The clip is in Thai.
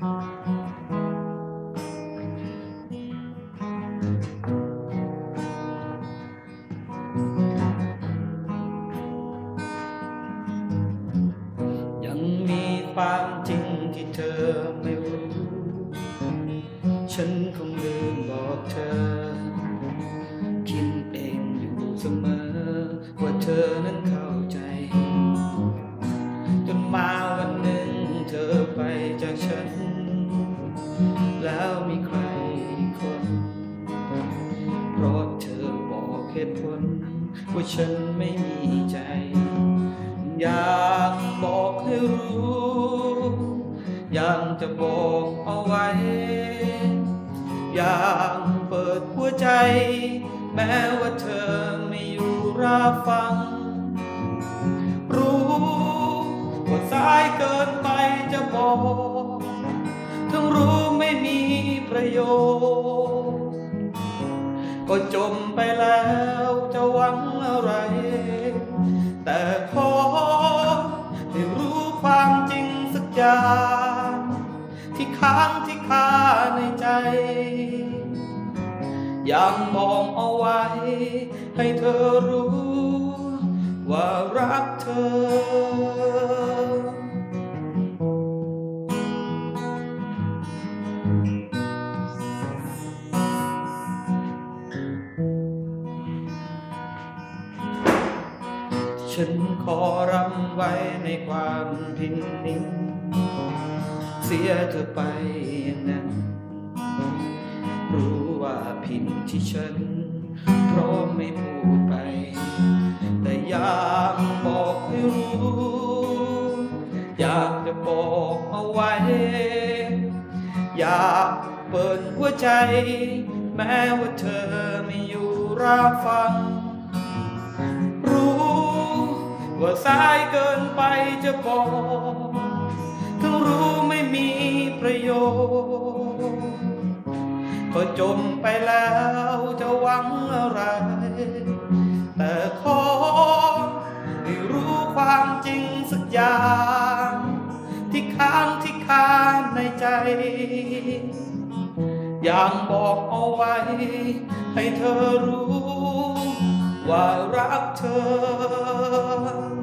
ยังมีความจริงที่เธอไม่รู้ ฉันคงลืมบอกเธอ คิดเองอยู่เสมอ ว่าเธอนั้นเขา จากฉัน แล้วมีใครคนเพราะเธอบอกเหตุผลว่าฉันไม่มีใจ อยากบอกให้รู้ อยากจะบอกเอาไว้ อยากเปิดหัวใจ แม้ว่าเธอไม่อยู่รับฟัง ทั้งรู้ไม่มีประโยชน์ ก็จมไปแล้วจะหวังอะไร แต่ขอให้รู้ความจริงสักอย่างที่ค้างที่คาในใจ ยังมองเอาไว้ให้เธอรู้ว่ารักเธอ ฉันขอรำไว้ในความพินนินเสียเธอไปอย่างนั้น รู้ว่าผิดที่ฉันพราะไม่พูดไป แต่อยากบอกให้รู้ อยากจะบอกเอาไว้ อยากเปิดหัวใจ แม้ว่าเธอไม่อยู่รับฟัง ว่าสายเกินไปจะบอกทั้งรู้ไม่มีประโยชน์ก็จมไปแล้วจะหวังอะไร แต่ขอให้รู้ความจริงสักอย่าง ที่ค้างที่คางในใจ อยากบอกเอาไว้ ให้เธอรู้ ว่ารักเธอ